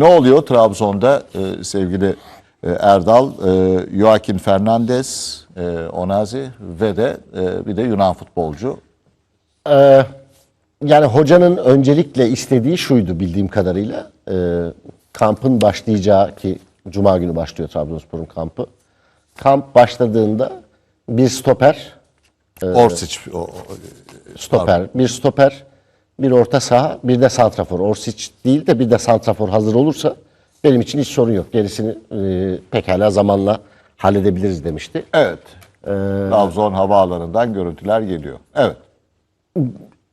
ne oluyor Trabzon'da e, sevgili e, Erdal, e, Joaquin Fernandez, e, Onazi ve de e, bir de Yunan futbolcu. Ee, yani hocanın öncelikle istediği şuydu bildiğim kadarıyla. Ee, kampın başlayacağı ki Cuma günü başlıyor Trabzonspor'un kampı. Kamp başladığında bir stoper, Orsic o, o- stoper, bir stoper, bir orta saha, bir de santrafor. Orsic değil de bir de santrafor hazır olursa benim için hiç sorun yok. Gerisini e, pekala zamanla halledebiliriz demişti. evet. Trabzon havaalanından görüntüler geliyor. Evet.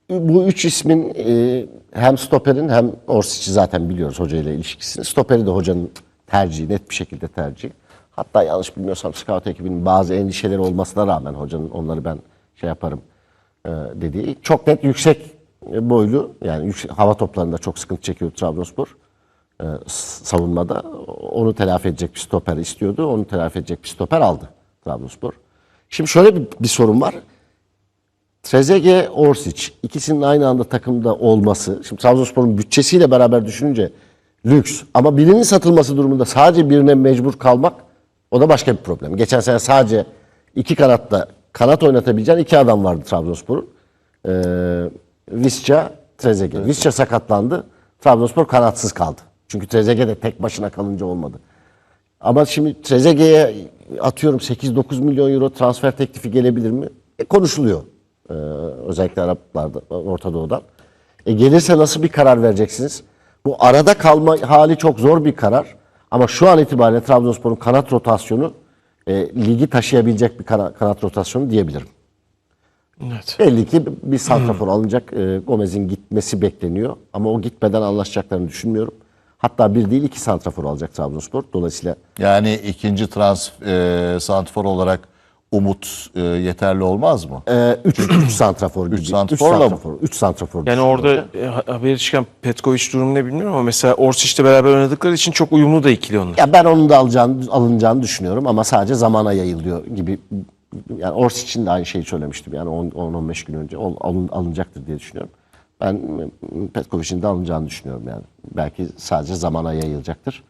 Bu üç ismin e, hem stoperin hem Orsic'i zaten biliyoruz hocayla ilişkisini. Stoperi de hocanın tercihi, net bir şekilde tercihi. Hatta yanlış bilmiyorsam scout ekibinin bazı endişeleri olmasına rağmen hocanın onları ben şey yaparım e, dediği. Çok net yüksek boylu yani hava toplarında çok sıkıntı çekiyor Trabzonspor e, savunmada. Onu telafi edecek bir stoper istiyordu. Onu telafi edecek bir stoper aldı Trabzonspor. Şimdi şöyle bir, bir sorun var. Trezeguet, Orsic ikisinin aynı anda takımda olması, şimdi Trabzonspor'un bütçesiyle beraber düşününce lüks ama birinin satılması durumunda sadece birine mecbur kalmak o da başka bir problem. Geçen sene sadece iki kanatta kanat oynatabileceğin iki adam vardı Trabzonspor'un. Ee, Visca, Trezeguet. Visca sakatlandı. Trabzonspor kanatsız kaldı. Çünkü Trezeguet de tek başına kalınca olmadı. Ama şimdi Trezeguet'e atıyorum 8-9 milyon euro transfer teklifi gelebilir mi? E, konuşuluyor. Ee, özellikle Araplarda, Orta Doğu'dan. E, gelirse nasıl bir karar vereceksiniz? Bu arada kalma hali çok zor bir karar. Ama şu an itibariyle Trabzonspor'un kanat rotasyonu e, ligi taşıyabilecek bir kana- kanat rotasyonu diyebilirim. Evet. Belli ki bir santrafor alınacak. E, Gomez'in gitmesi bekleniyor. Ama o gitmeden anlaşacaklarını düşünmüyorum. Hatta bir değil iki santrafor alacak Trabzonspor. Dolayısıyla Yani ikinci trans e, santrfor olarak Umut e, yeterli olmaz mı? 3 3 santrafor gibi. Üç santraforla mı? santrafor. 3 santrafor. Yani orada e, ha- haberi çıkan Petkovic durumu ne bilmiyorum ama mesela Orsic'le beraber oynadıkları için çok uyumlu da ikili onlar. Ya ben onun da alacağını, alınacağını düşünüyorum ama sadece zamana yayılıyor gibi. Yani Ors için de aynı şeyi söylemiştim. Yani 10-15 gün önce alın, alınacaktır diye düşünüyorum. Ben e, Petkovic'in de alınacağını düşünüyorum yani. Belki sadece zamana yayılacaktır.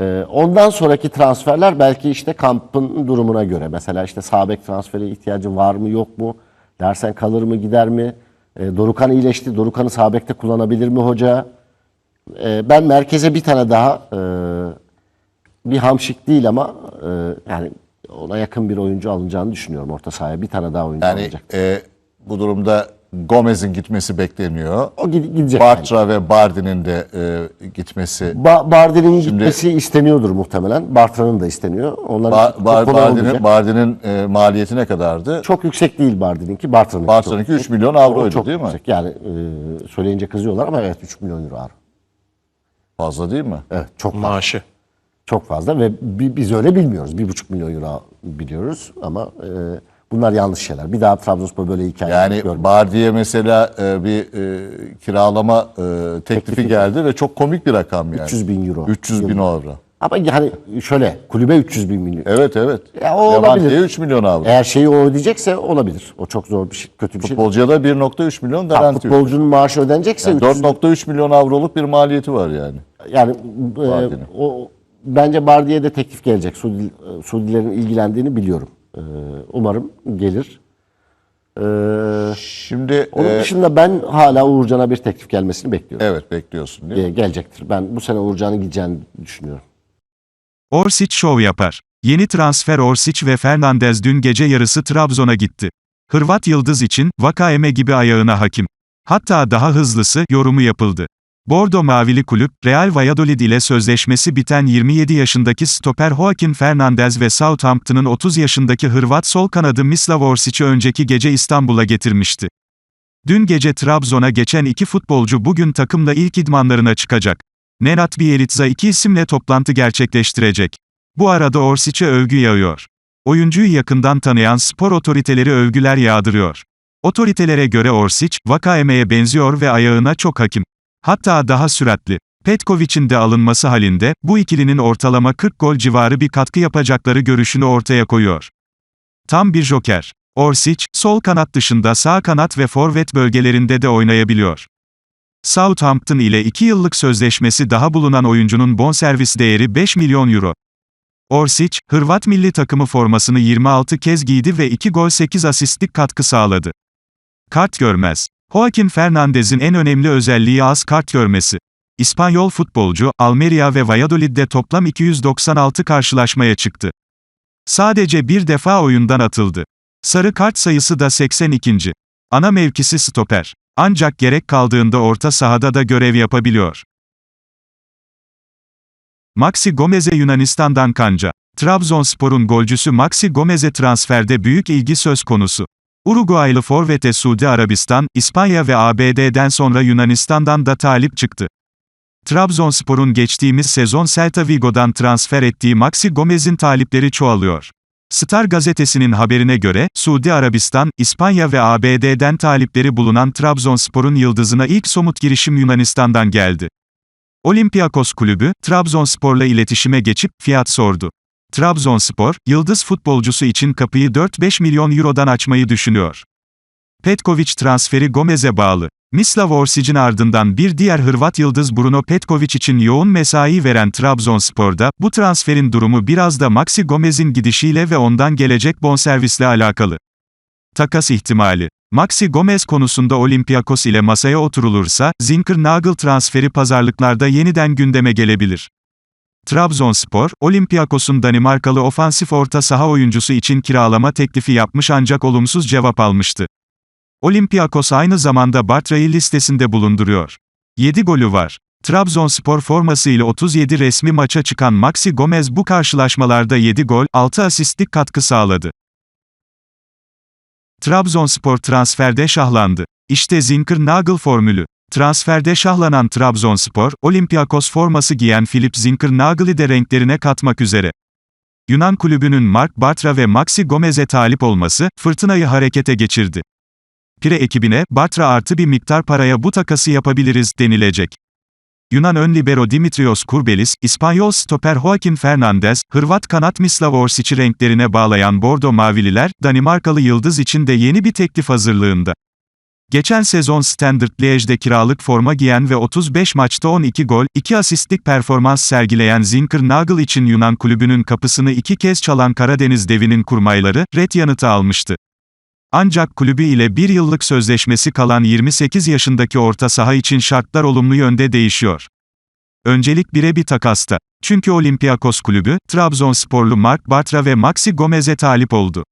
Ee, ondan sonraki transferler belki işte kampın durumuna göre. Mesela işte sağ bek transferi ihtiyacı var mı yok mu? Dersen kalır mı gider mi? Ee, Dorukan iyileşti. Dorukan'ı sağ bekte kullanabilir mi hoca? Ee, ben merkeze bir tane daha e, bir hamşik değil ama e, yani ona yakın bir oyuncu alınacağını düşünüyorum orta sahaya. Bir tane daha oyuncu Yani alınacak. e, bu durumda Gomez'in gitmesi bekleniyor. O gide- gidecek. yani. Bartra ve Bardi'nin de e, gitmesi. Ba- Bardi'nin gitmesi isteniyordur muhtemelen. Bartra'nın da isteniyor. Onların Ba- kolay Bardi'nin. Bardi'nin e, maliyeti ne kadardı? Çok yüksek değil Bardi'ninki. Bartra'nınki Bartra'nınki yüksek. 3 milyon avroydu çok değil mi? yüksek. Yani e, söyleyince kızıyorlar ama evet 3 milyon euro. Fazla değil mi? Evet çok fazla. Çok fazla ve bi- biz öyle bilmiyoruz. 1,5 milyon euro biliyoruz ama e, bunlar yanlış şeyler. Bir daha Trabzonspor böyle hikaye Yani görmüyor. Bardi'ye mesela e, bir e, kiralama e, teklifi geldi ve çok komik bir rakam yani. 300 bin euro. 300 bin avro. Ama yani şöyle kulübe 300 bin milyon. Evet evet. Ya o Levante'ye olabilir. 3 milyon avro. Eğer şeyi o ödeyecekse olabilir. O çok zor bir şey, kötü bir şey. değil. Futbolcuya da 1.3 milyon Ha, garanti. yok. futbolcunun maaşı ödenecekse Yani 300 4.3 milyon avroluk bir maliyeti var yani. yani e, Bardi'nin. o bence Bardi'ye de teklif gelecek. Suudi, e, Suudilerin ilgilendiğini biliyorum. E, umarım gelir. E, Şimdi onun e, dışında ben hala Uğurcan'a bir teklif gelmesini bekliyorum. evet bekliyorsun değil mi? Gelecektir. Ben bu sene Uğurcan'ın gideceğini düşünüyorum. Orsic şov yapar. Yeni transfer Orsic ve Fernandez dün gece yarısı Trabzon'a gitti. Hırvat yıldız için Vakayeme gibi ayağına hakim. Hatta daha hızlısı yorumu yapıldı. Bordo Mavili kulüp, Real Valladolid ile sözleşmesi biten 27 yaşındaki stoper Joaquin Fernandez ve Southampton'ın 30 yaşındaki Hırvat sol kanadı Mislav Orsic'i önceki gece İstanbul'a getirmişti. Dün gece Trabzon'a geçen iki futbolcu bugün takımla ilk idmanlarına çıkacak. Nenad Bielitsa iki isimle toplantı gerçekleştirecek. Bu arada Orsic'e övgü yağıyor. Oyuncuyu yakından tanıyan spor otoriteleri övgüler yağdırıyor. Otoritelere göre Orsic, Vakaeme'ye benziyor ve ayağına çok hakim. Hatta daha süratli. Petkovic'in de alınması halinde, bu ikilinin ortalama 40 gol civarı bir katkı yapacakları görüşünü ortaya koyuyor. Tam bir joker. Orsic, sol kanat dışında sağ kanat ve forvet bölgelerinde de oynayabiliyor. Southampton ile 2 yıllık sözleşmesi daha bulunan oyuncunun bonservis değeri 5 milyon euro. Orsic, Hırvat milli takımı formasını 26 kez giydi ve 2 gol 8 asistlik katkı sağladı. Kart görmez. Joaquin Fernandez'in en önemli özelliği az kart görmesi. İspanyol futbolcu, Almeria ve Valladolid'de toplam 296 karşılaşmaya çıktı. Sadece bir defa oyundan atıldı. Sarı kart sayısı da 82. Ana mevkisi stoper. Ancak gerek kaldığında orta sahada da görev yapabiliyor. Maxi Gomez'e Yunanistan'dan kanca. Trabzonspor'un golcüsü Maxi Gomez'e transferde büyük ilgi söz konusu. Uruguaylı forvete Suudi Arabistan, İspanya ve ABD'den sonra Yunanistan'dan da talip çıktı. Trabzonspor'un geçtiğimiz sezon Celta Vigo'dan transfer ettiği Maxi Gomez'in talipleri çoğalıyor. Star gazetesinin haberine göre, Suudi Arabistan, İspanya ve ABD'den talipleri bulunan Trabzonspor'un yıldızına ilk somut girişim Yunanistan'dan geldi. Olympiakos kulübü, Trabzonspor'la iletişime geçip, fiyat sordu. Trabzonspor, yıldız futbolcusu için kapıyı 4-5 milyon eurodan açmayı düşünüyor. Petkovic transferi Gomez'e bağlı. Mislav Orsic'in ardından bir diğer Hırvat yıldız Bruno Petkovic için yoğun mesai veren Trabzonspor'da, bu transferin durumu biraz da Maxi Gomez'in gidişiyle ve ondan gelecek bonservisle alakalı. Takas ihtimali. Maxi Gomez konusunda Olympiakos ile masaya oturulursa, Zinkernagel transferi pazarlıklarda yeniden gündeme gelebilir. Trabzonspor, Olympiakos'un Danimarkalı ofansif orta saha oyuncusu için kiralama teklifi yapmış ancak olumsuz cevap almıştı. Olympiakos aynı zamanda Bartra'yı listesinde bulunduruyor. 7 golü var. Trabzonspor formasıyla 37 resmi maça çıkan Maxi Gomez bu karşılaşmalarda 7 gol, 6 asistlik katkı sağladı. Trabzonspor transferde şahlandı. İşte Zinkernagel formülü. Transferde şahlanan Trabzonspor, Olympiakos forması giyen Filip Zinkernagel'i de renklerine katmak üzere. Yunan kulübünün Mark Bartra ve Maxi Gomez'e talip olması, fırtınayı harekete geçirdi. Pire ekibine, Bartra artı bir miktar paraya bu takası yapabiliriz, denilecek. Yunan ön libero Dimitrios Kurbelis, İspanyol stoper Joaquin Fernandez, Hırvat kanat Mislav Orsic'i renklerine bağlayan Bordo Mavililer, Danimarkalı Yıldız için de yeni bir teklif hazırlığında. Geçen sezon Standard Liège'de kiralık forma giyen ve 35 maçta 12 gol, 2 asistlik performans sergileyen Zinkernagel için Yunan kulübünün kapısını iki kez çalan Karadeniz devinin kurmayları, red yanıtı almıştı. Ancak kulübü ile bir yıllık sözleşmesi kalan 28 yaşındaki orta saha için şartlar olumlu yönde değişiyor. Öncelik bire bir takasta. Çünkü Olympiakos kulübü, Trabzonsporlu Mark Bartra ve Maxi Gomez'e talip oldu.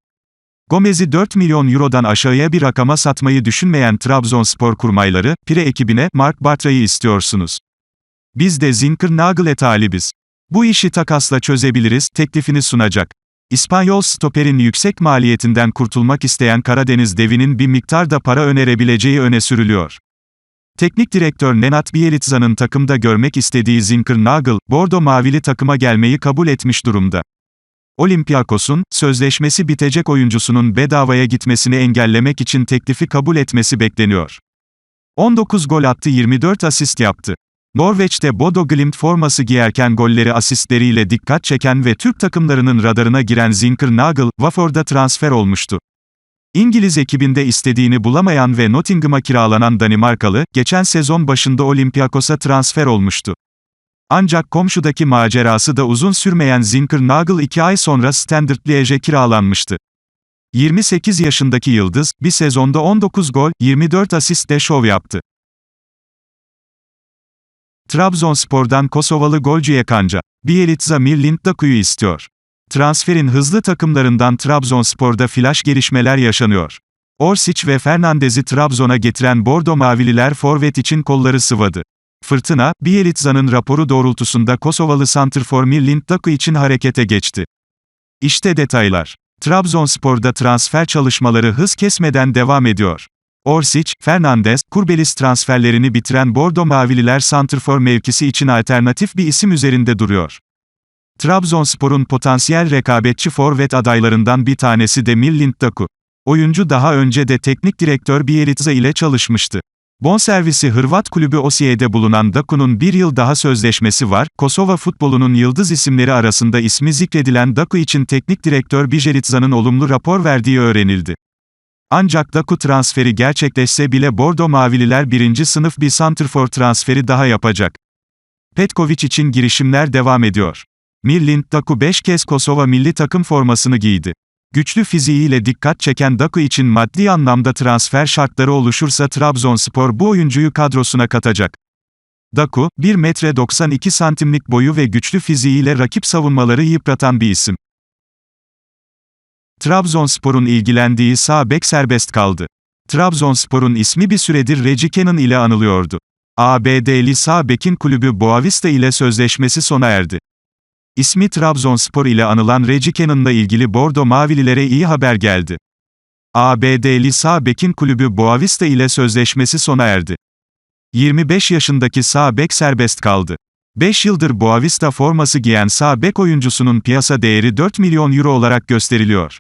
Gomez'i 4 milyon eurodan aşağıya bir rakama satmayı düşünmeyen Trabzonspor kurmayları, Pire ekibine, Mark Bartra'yı istiyorsunuz. Biz de Zinkernagel'e talibiz. Bu işi takasla çözebiliriz, teklifini sunacak. İspanyol stoperin yüksek maliyetinden kurtulmak isteyen Karadeniz devinin bir miktar da para önerebileceği öne sürülüyor. Teknik direktör Nenad Bielitsa'nın takımda görmek istediği Zinkernagel, Bordo Mavili takıma gelmeyi kabul etmiş durumda. Olympiakos'un, sözleşmesi bitecek oyuncusunun bedavaya gitmesini engellemek için teklifi kabul etmesi bekleniyor. 19 gol attı 24 asist yaptı. Norveç'te Bodo Glimt forması giyerken golleri asistleriyle dikkat çeken ve Türk takımlarının radarına giren Zinkernagel, Watford'a transfer olmuştu. İngiliz ekibinde istediğini bulamayan ve Nottingham'a kiralanan Danimarkalı, geçen sezon başında Olympiakos'a transfer olmuştu. Ancak komşudaki macerası da uzun sürmeyen Zinkernagel 2 ay sonra Standard Liège'e kiralanmıştı. 28 yaşındaki yıldız, bir sezonda 19 gol, 24 asistle şov yaptı. Trabzonspor'dan Kosovalı golcüye kanca. Bielitsa Mirlind Daku'yu istiyor. Transferin hızlı takımlarından Trabzonspor'da flash gelişmeler yaşanıyor. Orsic ve Fernandez'i Trabzon'a getiren Bordo Mavililer forvet için kolları sıvadı. Fırtına, Bielitsa'nın raporu doğrultusunda Kosovalı santrfor Mirlind Daku için harekete geçti. İşte detaylar. Trabzonspor'da transfer çalışmaları hız kesmeden devam ediyor. Orsic, Fernandez, Kurbelis transferlerini bitiren Bordo Mavililer santrfor mevkisi için alternatif bir isim üzerinde duruyor. Trabzonspor'un potansiyel rekabetçi forvet adaylarından bir tanesi de Mirlind Daku. Oyuncu daha önce de teknik direktör Bielitsa ile çalışmıştı. Bonservisi Hırvat kulübü Osiye'de bulunan Daku'nun bir yıl daha sözleşmesi var, Kosova futbolunun yıldız isimleri arasında ismi zikredilen Daku için teknik direktör Bijelitsa'nın olumlu rapor verdiği öğrenildi. Ancak Daku transferi gerçekleşse bile Bordo Mavililer birinci sınıf bir santrfor transferi daha yapacak. Petkovic için girişimler devam ediyor. Mirlind Daku 5 kez Kosova milli takım formasını giydi. Güçlü fiziğiyle dikkat çeken Daku için maddi anlamda transfer şartları oluşursa Trabzonspor bu oyuncuyu kadrosuna katacak. Daku, 1 metre 92 santimlik boyu ve güçlü fiziğiyle rakip savunmaları yıpratan bir isim. Trabzonspor'un ilgilendiği sağ bek serbest kaldı. Trabzonspor'un ismi bir süredir Reggie ile anılıyordu. ABD'li sağ bekin kulübü Boavista ile sözleşmesi sona erdi. İsmi Trabzonspor ile anılan Reggie Cannon'la ilgili Bordo Mavililere iyi haber geldi. ABD'li sağ bekin kulübü Boavista ile sözleşmesi sona erdi. 25 yaşındaki sağ bek serbest kaldı. 5 yıldır Boavista forması giyen sağ bek oyuncusunun piyasa değeri 4 milyon euro olarak gösteriliyor.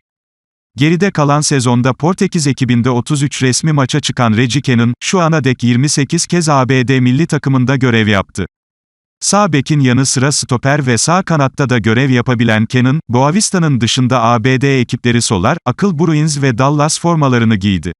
Geride kalan sezonda Portekiz ekibinde 33 resmi maça çıkan Reggie Cannon, şu ana dek 28 kez ABD milli takımında görev yaptı. Sağ bekin yanı sıra stoper ve sağ kanatta da görev yapabilen Cannon, Boavista'nın dışında ABD ekipleri Solar, Akıl Bruins ve Dallas formalarını giydi.